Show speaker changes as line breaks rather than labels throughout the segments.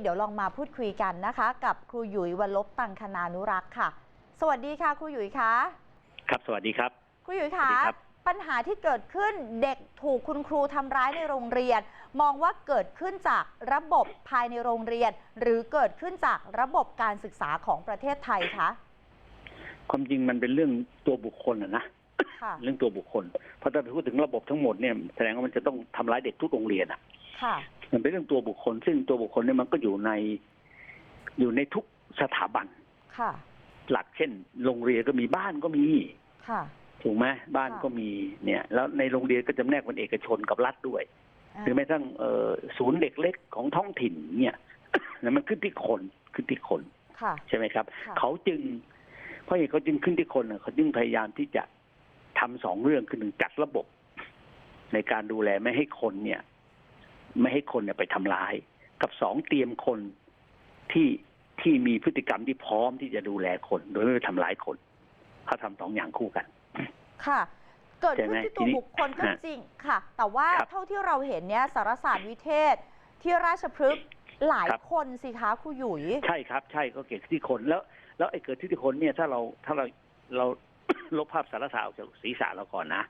เดี๋ยวลองมาพูดคุยกันนะคะ กับครูหยุยวันลบตังคณานุรักษ์ค่ะ สวัสดีค่ะ ครูหยุยคะ
ครับสวัสดีครับ
ครูหยุย
สวั
คะ
สดีครับ
ปัญหาที่เกิดขึ้นเด็กถูกคุณครูทำร้ายในโรงเรียน มองว่าเกิดขึ้นจากระบบภายในโรงเรียน หรือเกิดขึ้นจากระบบการศึกษาของประเทศไทยคะ
ความจริงมันเป็นเรื่องตัวบุคคลอะนะ
ค่ะ
เรื่องตัวบุคคลเพราะถ้าไปพูดถึงระบบทั้งหมดเนี่ยแสดงว่ามันจะต้องทำร้ายเด็กทุกโรงเรียนอะ
ค่ะ
มันเป็นเรื่องตัวบุคคล ซึ่งตัวบุคคลเนี่ยมันก็อยู่ในอยู่ในทุกสถาบัน
ค่ะ
หลักเช่น โรงเรียนก็มีบ้านก็มี
ค่ะ
ถูกไหมบ้าน
ค่ะ
ก็มีเนี่ย แล้วในโรงเรียนก็จำแนกเป็นเอกชนกับรัฐด้วยหรือแม้กระทั่งเอ่อศูนย์เด็กเล็กของท้องถิ่นเนี่ยนั่นมันขึ้นที่คนขึ้นที่คน
ค่ะ
ใช่ไหมครับ
ค่ะ
เขาจึง เพราะเหตุเขาจึงขึ้นที่คนน่ะเขาจึงพยายามที่จะทำสองเรื่องคือหนึ่งจัดระบบ ในการดูแลไม่ให้คนเนี่ย ไม่ให้คนเนี่ยไปทำร้าย กับสองเตรียมคนที่ที่มีพฤติกรรมที่พร้อมที่จะดูแลคน โดยไม่ไปทำร้ายคนเขาทำสองอย่างคู่กัน
ค่ะ เกิดขึ้น
ใช่ไหม
ที่
ที
ตัว
นี้
บุคคลก็
ฮะ
จริงค่ะ แต่ว่า
ครับ
เท่าที่เราเห็นเนี่ยสารศาสตร์วิเทศ ที่ราชพฤกษ์หลาย
ครับ
คนสิคะครูหยุย
ใช่ครับ ใช่ก็เกิดที่คนแล้ว แล้วไอ้เกิดที่คนเนี่ยถ้าเราถ้าเราเราลบภาพสารสารออกจากศีรษะเราก่อนนะ
ค่ะ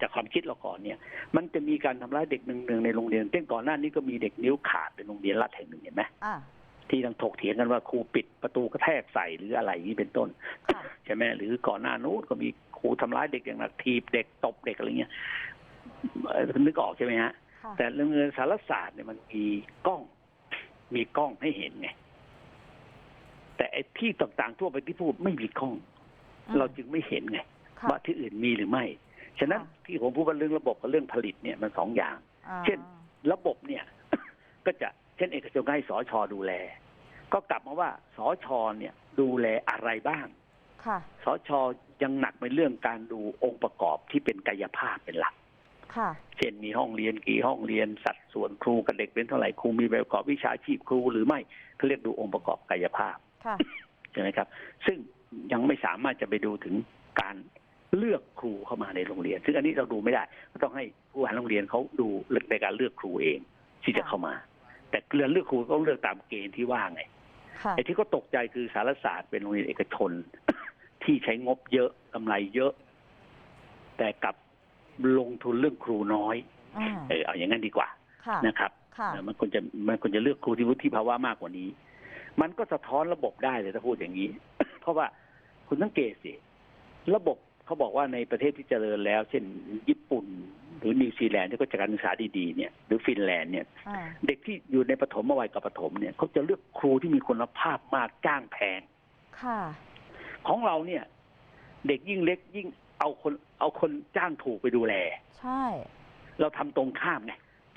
จากความคิดเราก่อนเนี่ย มันจะมีการทำร้ายเด็กหนึ่งๆในโรงเรียนเช่นก่อนหน้านี้ก็มีเด็กนิ้วขาดในโรงเรียนรัฐแห่งหนึ่งเห็นไหม
อ่า
ที่ต้องถกเถียงกันว่าครูปิดประตูกระแทกใส่หรืออะไรอย่างนี้เป็นต้น
ค่ะ
ใช่ไหมหรือก่อนหน้านู้นก็มีครูทำร้ายเด็กอย่างหนักทีบเด็กตบเด็กอะไรเงี้ยเอ่อนึกออกใช่ไหมฮะ
ค่ะ
แต่เรื่องเรียนสารศาสตร์เนี่ยมันมีกล้อง มีกล้องให้เห็นไงแต่ไอ้ที่ต่างๆทั่วไปที่พูดไม่มีกล้อง
อืม
เราจึงไม่เห็นไง
ค่ะ
ว่าที่อื่นมีหรือไม่ ฉะนั้น
ค่ะ
ที่ผมพูดว่าเรื่องระบบกับเรื่องผลิตเนี่ยมันสองอย่าง
อ่า
เช่นระบบเนี่ย ก็จะเช่นเอกชนก็ให้สอชอดูแล ก็กลับมาว่าสอชอเนี่ยดูแลอะไรบ้าง
ค่ะ
สอชอยังหนักในเรื่องการดูองค์ประกอบที่เป็นกายภาพเป็นหลัก
ค่ะ
เช่นมีห้องเรียนกี่ห้องเรียนสัดส่วนครูกับเด็กเป็นเท่าไหร่ครูมีใบประกอบวิชาชีพครูหรือไม่เขาเรียกดูองค์ประกอบกายภาพ
ค่ะ
ใช่ไหมครับ ซึ่งยังไม่สามารถจะไปดูถึงการ เลือกครูเข้ามาในโรงเรียน ซึ่งอันนี้เราดูไม่ได้ ก็ต้องให้ผู้บริหารโรงเรียนเขาดูในการเลือกครูเองที่จะเข้ามา แต่เรื่องเลือกครูต้องเลือกตามเกณฑ์ที่ว่าไง
ค่ะ
ไอ้ที่เขาตกใจคือสารศาสตร์เป็นโรงเรียนเอกชน ที่ใช้งบเยอะกำไรเยอะ แต่กลับลงทุนเรื่องครูน้อย
อืม
เออเอาอย่างนั้นดีกว่า
ค่ะ
นะครับ
ค่ะ
เออมันควรจะมันควรจะเลือกครูที่วุฒิภาวะมากกว่านี้ มันก็สะท้อนระบบได้เลยถ้าพูดอย่างนี้ เพราะว่าคุณสังเกตสิระบบ เขาบอกว่าในประเทศที่เจริญแล้ว เช่นญี่ปุ่น หรือนิวซีแลนด์ที่ก็จัดการศึกษาดีๆเนี่ยหรือฟินแลนด์เนี่ย
อ่า
เด็กที่อยู่ในปฐมวัยกับปฐมเนี่ยเขาจะเลือกครูที่มีคุณภาพมากจ้างแพง
ค่ะ
ของเราเนี่ย เด็กยิ่งเล็กยิ่งเอาคนเอาคนจ้างถูกไปดูแล
ใช่
เราทำตรงข้ามไง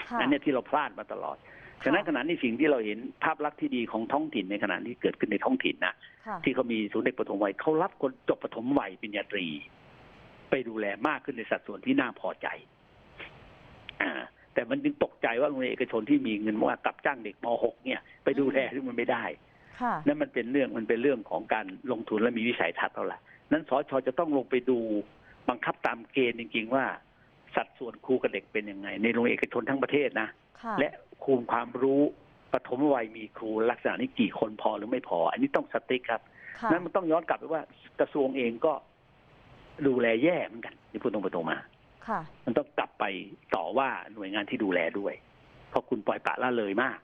ค่ะ
นั่นเนี่ยที่เราพลาดมาตลอด ฉะนั้นขณะนี้สิ่งที่เราเห็นภาพลักษณ์ที่ดีของท้องถิ่นในขณะที่เกิดขึ้นในท้องถิ่นนะ
ค่ะ
ที่เขามีศูนย์เด็กปฐมวัยเขารับคนจบปฐมวัยปริญญาตรี ไปดูแลมากขึ้นในสัดส่วนที่น่าพอใจอ่าแต่มันจึงตกใจว่าโรงเรียนเอกชนที่มีเงินว่ากลับจ้างเด็กม .6 เนี่ย ไปดูแลที่งมันไม่ได้
ค่ะ
นั่นมันเป็นเรื่องมันเป็นเรื่องของการลงทุนและมีวิสัยทัศน์เท่าไหร่นั้นสชจะต้องลงไปดูบังคับตามเกณฑ์จริงๆว่า สัดส่วนครูกับเด็กเป็นยังไง ในโรงเรียนเอกชนทั้งประเทศนะ
ค่ะ
และ คูณความรู้ปฐมวัยมีครูลักษณะนี้กี่คนพอหรือไม่พอ อันนี้ต้องสติ๊กครับ
ค่ะ
นั้นมันต้องย้อนกลับไปว่ากระทรวงเองก็ดูแลแย่เหมือนกันที่พูดตรงไปตรงมา
ค่ะ
มันต้องกลับไปต่อว่าหน่วยงานที่ดูแลด้วย เพราะคุณปล่อยปละละเลยมาก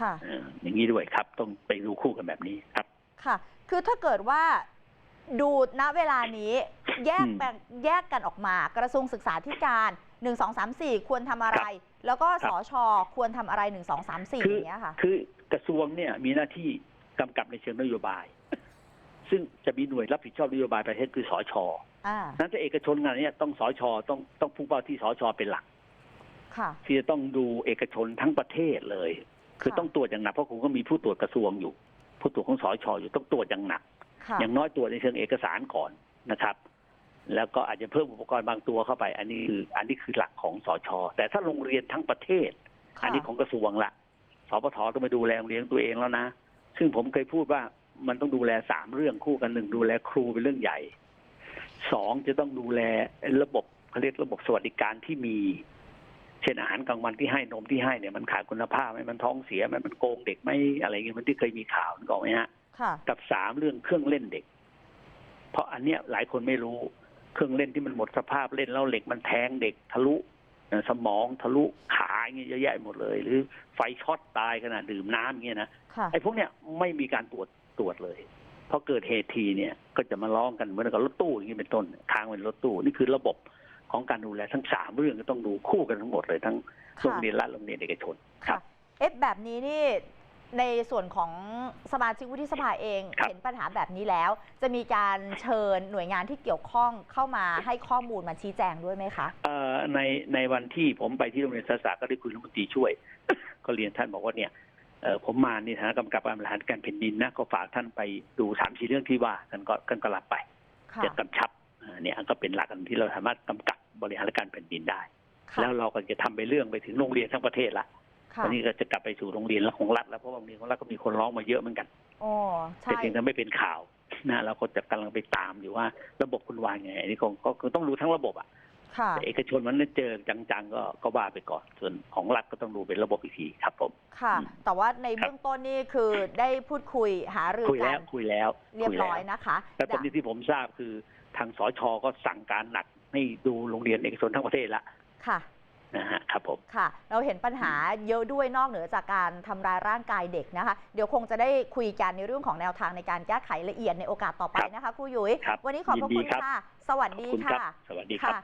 ค่ะ
เอออย่างนี้ด้วยครับ ต้องไปดูคู่กันแบบนี้ครับ
ค่ะ คือถ้าเกิดว่า ดูณเวลานี้แยก
อืม
แบ่งแยกกันออกมากระทรวงศึกษาธิการ1 2 3 4ควรทำอะไร แล้วก็
ค
ส
รับ
ชควรทำอะไร1 2 3 4
คือ
อย่างเงี้ยค่ะ
คือกระทรวงเนี่ยมีหน้าที่กำกับในเชิงนโยบาย ซึ่งจะมีหน่วยรับผิดชอบนโยบายประเทศคือสช
อ่า
นั้นถ้าเอกชนงานเนี้ต้องสชต้องต้องพุ่งเป้าที่สชเป็นหลัก
ค่ะ
ที่จะต้องดูเอกชนทั้งประเทศเลย คือ
ค่ะ
ต้องตรวจอย่างหนักเพราะคุณก็มีผู้ตรวจกระทรวงอยู่ ผู้ตรวจของสชอยู่ต้องตรวจอย่างหนัก
ค่ะ
อย่างน้อยตรวจในเชิงเอกสารก่อนนะครับ แล้วก็อาจจะเพิ่มอุปกรณ์บางตัวเข้าไป อันนี้คืออันนี้คือหลักของสชแต่ถ้าโรงเรียนทั้งประเทศ
ค่ะ
อันนี้ของกระทรวงละสปทต้องไปดูแลโรงเรียนตัวเองแล้วนะ ซึ่งผมเคยพูดว่ามันต้องดูแลสามเรื่องคู่กันหนึ่งดูแลครูเป็นเรื่องใหญ่สองจะต้องดูแลระบบเขาเรียกระบบสวัสดิการที่มี เช่นอาหารกลางวันที่ให้นมที่ให้เนี่ยมันขาดคุณภาพไหมมันท้องเสียไหมมันโกงเด็กไหมอะไรเงี้ยมันที่เคยมีข่าวนึกออกไหมฮะ
ค่ะ
กับสามเรื่องเครื่องเล่นเด็ก เพราะอันเนี้ยหลายคนไม่รู้เครื่องเล่นที่มันหมดสภาพเล่นแล้วเหล็กมันแทงเด็กทะลุเอ่อสมองทะลุขาอย่างเงี้ยเยอะแยะหมดเลย หรือไฟช็อตตายขณะดื่มน้ำอย่างเงี้ยนะ
ค่ะ
ไอ้พวกเนี้ยไม่มีการตรวจตรวจเลยพอเกิดเหตุทีเนี่ยก็จะมาร้องกันเหมือนกับรถตู้อย่างนี้เป็นต้นค้างเป็นรถตู้นี่คือระบบของการดูแลทั้งสามเรื่องก็ต้องดูคู่กันทั้งหมดเลยทั้ง
ค่ะ
โรงเรียนรัฐโรงเรียนเอกชนครั
ค่ะ
บ
เอ๊ะแบบนี้นี่ ในส่วนของสมาชิกวุฒิสภาเอง
ครับ
เห็นปัญหาแบบนี้แล้ว จะมีการเชิญหน่วยงานที่เกี่ยวข้องเข้ามาให้ข้อมูลมาชี้แจงด้วยไหมคะ
เอ่อในในวันที่ผมไปที่โรงเรียนสาษาก็ได้คุยรัฐมนตรีช่วย ก็เรียนท่านบอกว่าเนี่ยเอ่อผมมาในฐานะกำกับการบริหารการแผ่นดินนะก็ฝากท่านไปดูสามสี่เรื่องที่ว่าท่านก็ท่านก็รับไป
ค่ะ
จะกำชับอ่าเนี่ยก็เป็นหลักอันที่เราสามารถกำกับบริหารการแผ่นดินได้
ค่ะ
แล้วเราก็จะทำไปเรื่องไปถึงโรงเรียนทั้งประเทศละ
ค่ะ
ตอนนี้ก็จะกลับไปสู่โรงเรียนของรัฐแล้วเพราะว่าโรงเรียนของรัฐก็มีคนร้องมาเยอะเหมือนกัน
โอ้ใช่
แต่เพียงแต่ไม่เป็นข่าวนะเราก็จะกำลังไปตามอยู่ว่าระบบคุณวางไงอันนี้ก็ก็ก็ต้องดูทั้งระบบอะ
ค่ะ
แต่เอกชนมันเจอจังๆก็ก็ว่าไปก่อน ส่วนของรัฐก็ต้องดูเป็นระบบอีกทีครับผม
ค่ะ
อืม
แต่ว่าใน
ครับ
เบื้องต้นนี่คือได้พูดคุยหารือ
คุย
กั
แล้
น
วคุยแล้ว
เรียบ
คุ
ร้อย
แล้ว
นะคะ
แต่ตอนนี้ที่ผมทราบคือทางสชก็สั่งการหนักให้ดูโรงเรียนเอกชนทั้งประเทศละ
ค่ะ
นะฮะครับผม
ค่ะ เราเห็นปัญหาเยอะด้วยนอกเหนือจากการทำร้ายร่างกายเด็กนะคะ เดี๋ยวคงจะได้คุยกันในเรื่องของแนวทางในการแก้ไขละเอียดในโอกาสต่อไปนะคะครูยุ้ย
ครับ
วันนี้ขอบพระ
ยินดี
คุณ
ครับ
ค่ะ สวัส
ขอบ
ดี
คุณครั
ค่ะ
บสวัสดีครับ
ค่ะ